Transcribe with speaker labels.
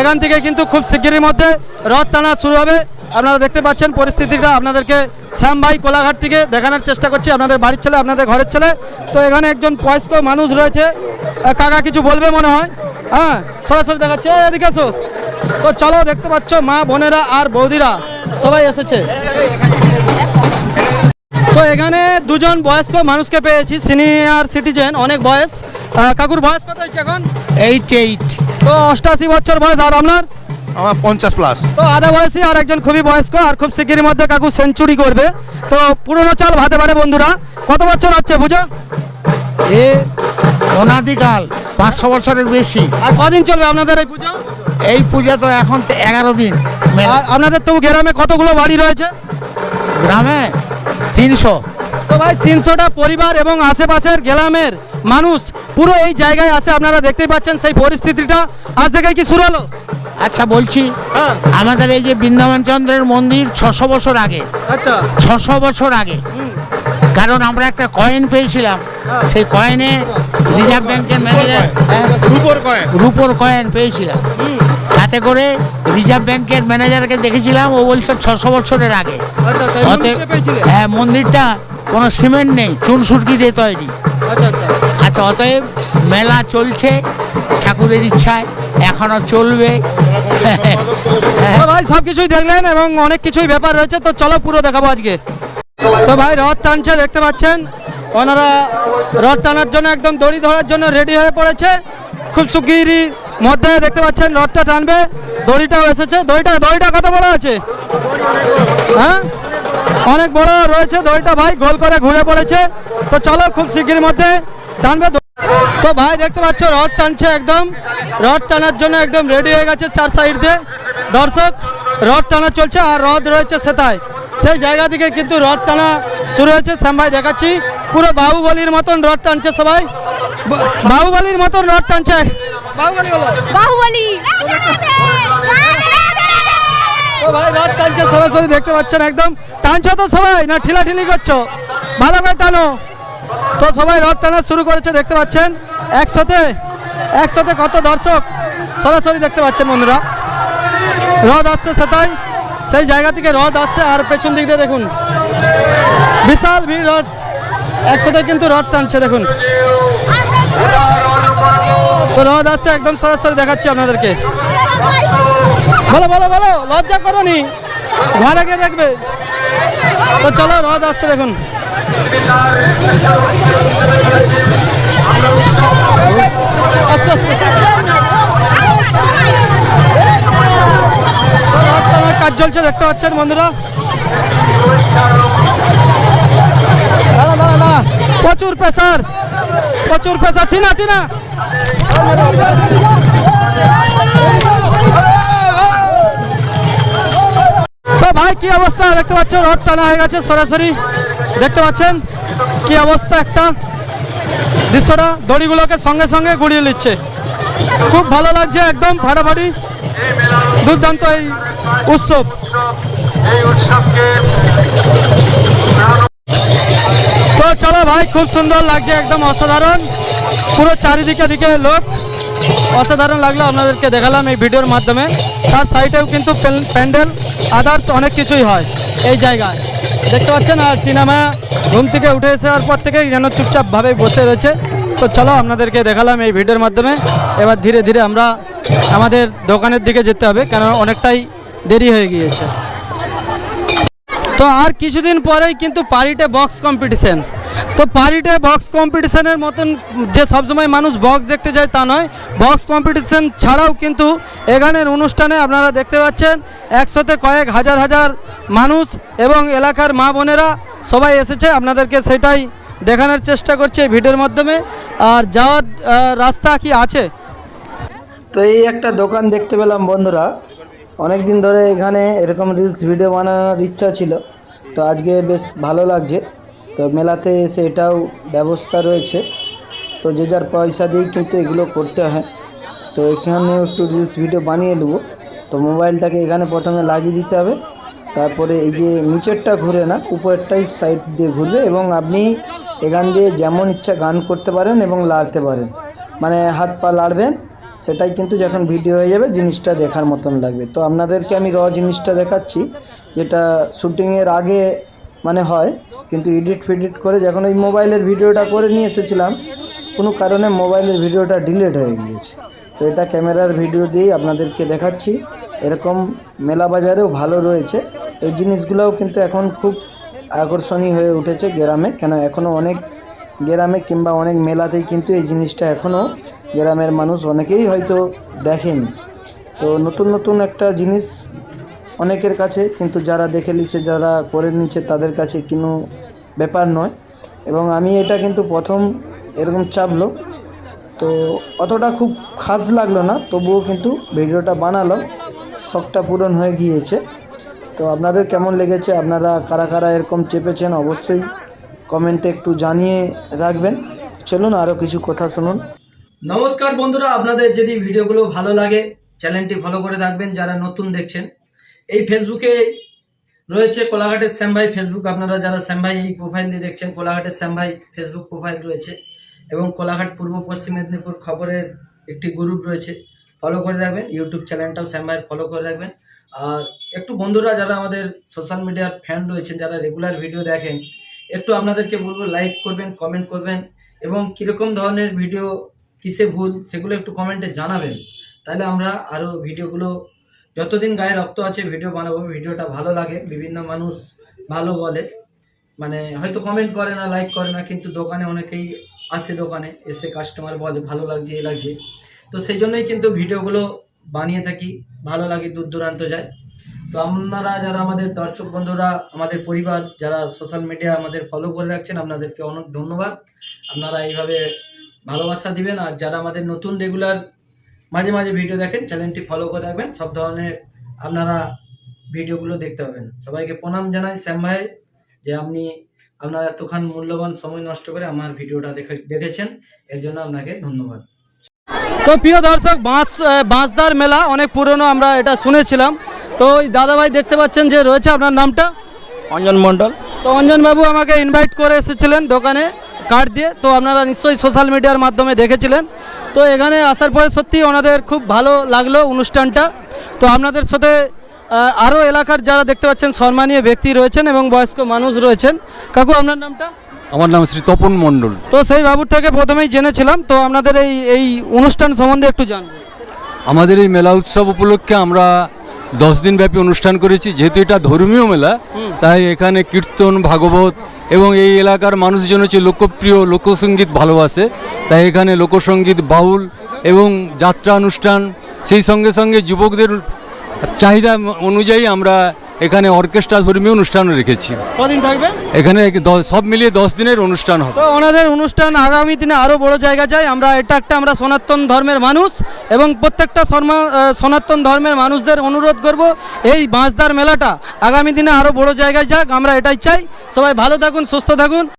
Speaker 1: এখান থেকে কিন্তু খুব শিগগিরই মধ্যে রথ টানা শুরু হবে। আপনারা দেখতে পাচ্ছেন পরিস্থিতিটা আপনাদেরকে শ্যাম ভাই কোলাঘাট থেকে দেখানোর চেষ্টা করছি, আপনাদের বাড়ির ছেলে, আপনাদের ঘরের ছেলে। তো এখানে একজন বয়স্ক মানুষ রয়েছে। কাকা কিছু বলবে মনে হয়? হ্যাঁ সরাসরি দেখাচ্ছে। এদিকে আসো তো চলো, দেখতে পাচ্ছ মা, বোনেরা আর বৌদিরা সবাই এসেছে। তো এখানে দুজন বয়স্ক মানুষকে পেয়েছি, সিনিয়র সিটিজেন, অনেক বয়স। কাকুর বয়স কত হচ্ছে এখন?
Speaker 2: এইট এইট
Speaker 1: তো অষ্টাশি বছর বয়স আর আপনার?
Speaker 3: আমার পঞ্চাশ প্লাস
Speaker 1: তো আধা বয়সী আর একজন খুবই বয়স্ক আর খুব শিগগিরই মধ্যে কাকু সেঞ্চুরি করবে। তো পুরনো চাল ভাতে পারে বন্ধুরা কত বছর হচ্ছে বুঝো?
Speaker 2: এ অনাদিকাল পাঁচশো বছরের বেশি।
Speaker 1: আর কদিন চলবে আপনাদের এই পুজো?
Speaker 2: এই পূজা তো এখন তো এগারো দিন
Speaker 1: আর আপনাদের তো গ্রামে কতগুলো বাড়ি রয়েছে?
Speaker 2: গ্রামে তিনশো।
Speaker 1: তো ভাই তিনশোটা পরিবার এবং আশেপাশের গ্রামের মানুষ পুরো এই জায়গায় আসে আপনারা দেখতেই পাচ্ছেন সেই পরিস্থিতিটা। আজ থেকে কি শুরু হলো?
Speaker 2: আচ্ছা বলছি
Speaker 1: হ্যাঁ।
Speaker 2: আমাদের এই যে বৃন্দাবন চন্দ্রের মন্দির ছশো বছর আগে।
Speaker 1: আচ্ছা।
Speaker 2: ছশো বছর আগে। কারণ আমরা একটা কয়েন পেয়েছিলাম।
Speaker 1: হ্যাঁ।
Speaker 2: সেই কয়েনে রিজার্ভ ব্যাংকের ম্যানেজার
Speaker 3: রূপর কয়েন।
Speaker 2: রুপোর কয়েন পেয়েছিলাম।
Speaker 1: হুম।
Speaker 2: তাতে করে রিজার্ভ ব্যাংকের ম্যানেজারকে দেখেছিলাম। ও বলছে ছশো বছরের আগে।
Speaker 1: আচ্ছা আচ্ছা?
Speaker 2: হ্যাঁ মন্দিরটা কোনো সিমেন্ট নেই চুন সুটকি দিয়ে তৈরি।
Speaker 1: আচ্ছা। আচ্ছা
Speaker 2: অতএব মেলা চলছে, ঠাকুরের ইচ্ছায় এখনও চলবে।
Speaker 1: ভাই, সব কিছুই দেখলেন এবং অনেক কিছুই ব্যাপার রয়েছে, তো চলো পুরো দেখাবো আজকে। তো ভাই, রথ টানছে, দেখতে পাচ্ছেন? ওনারা রথ টানার জন্য একদম দড়ি ধরার জন্য রেডি হয়ে পড়েছে। খুব সুগিরি মধ্যে দেখতে পাচ্ছেন, রথটা টানবে, দড়িটাও এসেছে। দড়িটা দড়িটা কত বড় আছে? হ্যাঁ? অনেক বড় রয়েছে দড়িটা ভাই, গোল করে ঘুরে পড়েছে। তো চলো খুব শিগগির মধ্যে টানবে তো? ভাই দেখতে পাচ্ছ রথ টানছে একদম। রথ টানার জন্য একদম রেডি হয়ে গেছে চার সাইড দিয়ে। দর্শক রথ টানা চলছে আর রথ রয়েছে সেটাই সেই জায়গা থেকে কিন্তু রথ টানা শুরু হয়েছে। শ্যাম ভাই দেখাচ্ছি। পুরো বাহুবলির মতন রথ টানছে সবাই। বাহুবলির মতন রথ টানছে। বাহুবলি বলো। ও ভাই রথ টানছে সরাসরি দেখতে পাচ্ছেন একদম। টানছো তো সবাই না ঠিলাঠিলি করছ? ভালো করে টানো। তো সবাই রথ টানা শুরু করেছে, দেখতে পাচ্ছেন? একসাথে একসাথে কত দর্শক সরাসরি দেখতে পাচ্ছেন বন্ধুরা। রথ আসছে সেটাই, সেই জায়গা থেকে রথ আসছে আর পেছন দিক দিয়ে দেখুন। বিশাল ভিড় রথ, একসাথে কিন্তু রথ টানছে, দেখুন। তো রথ আসছে, একদম সরাসরি দেখাচ্ছি আপনাদেরকে। বলো বলো বলো, লজ্জা করো নি ঘরে গিয়ে দেখবে। তো চলো, রথ আসছে, দেখুন। কাজ চলছে, দেখতে পাচ্ছেন বন্ধুরা। দাঁড়া দাঁড়া প্রচুর প্রেসার প্রচুর প্রেসার টিনা টিনা। তো ভাই, কি অবস্থা? দেখতে পাচ্ছ রথ টানা হয়ে গেছে সরাসরি। দেখতে পাচ্ছেন? কি অবস্থা একটা? দৃশ্যটা দড়িগুলোকে সঙ্গে সঙ্গে গুড়িয়ে নিচ্ছে। খুব ভালো লাগছে একদম ফাটাফাটি। দুর্দান্ত এই উৎসব। তো চলো ভাই, খুব সুন্দর লাগছে, একদম অসাধারণ। পুরো চারিদিকে দিকে লোক। অসাধারণ লাগল আপনাদেরকে দেখালাম এই ভিডিওর মাধ্যমে। তার সাইডেও কিন্তু প্যান্ডেল, আদার্স অনেক কিছুই হয় এই জায়গায়। দেখতে পাচ্ছেন, আর টিনামা ঘুম থেকে উঠে এসে আর পর থেকে যেন চুপচাপভাবে বসে রয়েছে। তো চলো আপনাদেরকে দেখালাম এই ভিডিওর মাধ্যমে। এবার ধীরে ধীরে আমরা আমাদের দোকানের দিকে যেতে হবে কেন অনেকটাই দেরি হয়ে গিয়েছে। তো আর কিছুদিন পরেই কিন্তু পারিটে বক্স কম্পিটিশন তো পারিটে বক্স কম্পিটিশনের মতন যে সবসময় মানুষ বক্স দেখতে যায় তা নয় বক্স কম্পিটিশন ছাড়াও কিন্তু এখানের অনুষ্ঠানে আপনারা দেখতে পাচ্ছেন একসাথে কয়েক হাজার হাজার মানুষ এবং এলাকার মা বোনেরা সবাই এসেছে, আপনাদেরকে সেটাই দেখানোর চেষ্টা করছে ভিডিওর মাধ্যমে। আর যাওয়ার রাস্তা কি আছে?
Speaker 4: তো এই একটা দোকান দেখতে পেলাম বন্ধুরা। অনেক দিন ধরে এখানে এরকম রিলস ভিডিও বানানোর ইচ্ছা ছিল। তো আজকে বেশ ভালো লাগছে। তো মেলাতে এসে এটাও ব্যবস্থা রয়েছে। তো যে যার পয়সা দিয়েই কিন্তু এগুলো করতে হয়। তো এখানেও একটু রিলস ভিডিও বানিয়ে নেব। তো মোবাইলটাকে এখানে প্রথমে লাগিয়ে দিতে হবে। তারপরে এই যে নিচেরটা ঘুরে না, উপরেরটাই সাইড দিয়ে ঘুরবে এবং আপনি এখান দিয়ে যেমন ইচ্ছা গান করতে পারেন এবং লাড়তে পারেন। মানে হাত পা লাড়বেন, সেটাই কিন্তু যখন ভিডিও হয়ে যাবে জিনিসটা দেখার মতন লাগবে। তো আপনাদেরকে আমি র জিনিসটা দেখাচ্ছি, যেটা শুটিংয়ের আগে মানে হয়, কিন্তু এডিট ফিডিট করে যখন ওই মোবাইলের ভিডিওটা করে নিয়ে এসেছিলাম, কোনো কারণে মোবাইলের ভিডিওটা ডিলেট হয়ে গিয়েছে। তো এটা ক্যামেরার ভিডিও দিয়েই আপনাদেরকে দেখাচ্ছি। এরকম মেলা বাজারেও ভালো রয়েছে। এই জিনিসগুলোও কিন্তু এখন খুব আকর্ষণীয় হয়ে উঠেছে গ্রামে। কেন এখনও অনেক গ্রামে কিংবা অনেক মেলাতেই কিন্তু এই জিনিসটা এখনও গ্রামের মানুষ অনেকেই হয়তো দেখেনি। তো নতুন নতুন একটা জিনিস অনেকের কাছে, কিন্তু যারা দেখে নিচ্ছে, যারা করে নিচ্ছে, তাদের কাছে কোনো ব্যাপার নয়। এবং আমি এটা কিন্তু প্রথম এরকম চাপলো। তো অতটা খুব খাস লাগল না, তবুও কিন্তু ভিডিওটা বানালো। শখটা পূরণ হয়ে গিয়েছে। তো আপনাদের কেমন লেগেছে? আপনারা কারা কারা এরকম চেপেছেন অবশ্যই কমেন্টে একটু জানিয়ে রাখবেন। চলুন আরও কিছু কথা শুনুন। নমস্কার বন্ধুরা, আপনাদের যদি ভিডিওগুলো ভালো লাগে, চ্যানেলটি ফলো করে রাখবেন যারা নতুন দেখছেন। এই ফেসবুকে রয়েছে কোলাঘাটের শ্যামভাই ফেসবুক। আপনারা যারা শ্যামভাই এই প্রোফাইল দিয়ে দেখছেন, কোলাঘাটের শ্যামভাই ফেসবুক প্রোফাইল রয়েছে এবং কোলাঘাট পূর্ব পশ্চিম মেদিনীপুর খবরের একটি গ্রুপ রয়েছে ফলো করে রাখবেন। ইউটিউব চ্যানেলটাও শ্যামভাইয়ের ফলো করে রাখবেন। আর একটু বন্ধুরা যারা আমাদের সোশ্যাল মিডিয়ার ফ্যান রয়েছেন, যারা রেগুলার ভিডিও দেখেন, একটু আপনাদেরকে বলব লাইক করবেন কমেন্ট করবেন এবং কীরকম ধরনের ভিডিও কিসে ভুল, সেগুলো একটু কমেন্টে জানাবেন। তাহলে আমরা আরও ভিডিওগুলো যতদিন গায়ে রক্ত আছে ভিডিও বানাবো ভিডিওটা ভালো লাগে, বিভিন্ন মানুষ ভালো বলে। মানে হয়তো কমেন্ট করে না লাইক করে না, কিন্তু দোকানে অনেকেই আসে দোকানে, এসে কাস্টমার বলে, ভালো লাগছে, এ লাগছে। তো সেই জন্যই কিন্তু ভিডিওগুলো বানিয়ে থাকি, ভালো লাগে, দূর দূরান্ত যায়। তো আপনারা যারা আমাদের দর্শক বন্ধুরা, আমাদের পরিবার, যারা সোশ্যাল মিডিয়া আমাদের ফলো করে রাখছেন, আপনাদেরকে অনেক ধন্যবাদ। আপনারা এইভাবে ভালোবাসা দিবেন। আর যারা আমাদের নতুন রেগুলার মাঝে মাঝে ভিডিও দেখেন চ্যানেলটি ফলো করে রাখবেন। সব ধরনের আপনারা ভিডিওগুলো দেখতে পাবেন। সবাইকে প্রণাম জানাই, শ্যাম ভাই, যে আপনি আপনারা এতক্ষণ মূল্যবান সময় নষ্ট করে আমার ভিডিওটা দেখে দেখেছেন। এর জন্য আপনাকে ধন্যবাদ।
Speaker 1: তো প্রিয় দর্শক বাঁশ বাঁশদার মেলা অনেক পুরনো আমরা এটা শুনেছিলাম। তো ওই দাদাভাই দেখতে পাচ্ছেন যে রয়েছে আপনার নামটা?
Speaker 5: অঞ্জন মণ্ডল।
Speaker 1: তো অঞ্জনবাবু আমাকে ইনভাইট করে এসেছিলেন দোকানে কার্ড দিয়ে। তো আপনারা নিশ্চয়ই সোশ্যাল মিডিয়ার মাধ্যমে দেখেছিলেন। তো এখানে আসার পরে সত্যি ওনাদের খুব ভালো লাগল অনুষ্ঠানটা। তো আপনাদের সাথে আরও এলাকার যারা দেখতে পাচ্ছেন সম্মানীয় ব্যক্তি রয়েছেন এবং বয়স্ক মানুষ রয়েছেন। কাকু আপনার নামটা?
Speaker 5: আমার নাম শ্রী তপন মণ্ডল।
Speaker 1: তো সেই বাবুর থেকে প্রথমেই জেনেছিলাম তো আপনাদের এই এই অনুষ্ঠান সম্বন্ধে একটু জানব।
Speaker 5: আমাদের এই মেলা উৎসব উপলক্ষে আমরা দশ দিন ব্যাপী অনুষ্ঠান করেছি যেহেতু এটা ধর্মীয় মেলা তাই এখানে কীর্তন ভাগবত এবং এই এলাকার মানুষজন হচ্ছে লোকপ্রিয় লোকসঙ্গীত ভালোবাসে। তাই এখানে লোকসঙ্গীত বাউল এবং যাত্রা অনুষ্ঠান সেই সঙ্গে সঙ্গে যুবকদের চাহিদা অনুযায়ী আমরা এখানে অর্কেস্ট্রা ধর্মীয় অনুষ্ঠান রেখেছি।
Speaker 1: কদিন থাকবে?
Speaker 5: এখানে সব মিলিয়ে দশ দিনের অনুষ্ঠান হবে।
Speaker 1: তো ওনাদের অনুষ্ঠান আগামী দিনে আরও বড় জায়গা যায়। আমরা এটা একটা আমরা সনাতন ধর্মের মানুষ এবং প্রত্যেকটা সনাতন ধর্মের মানুষদের অনুরোধ করব এই বাঁশদার মেলাটা আগামী দিনে আরও বড় জায়গায় যাক। আমরা এটাই চাই। সবাই ভালো থাকুন সুস্থ থাকুন।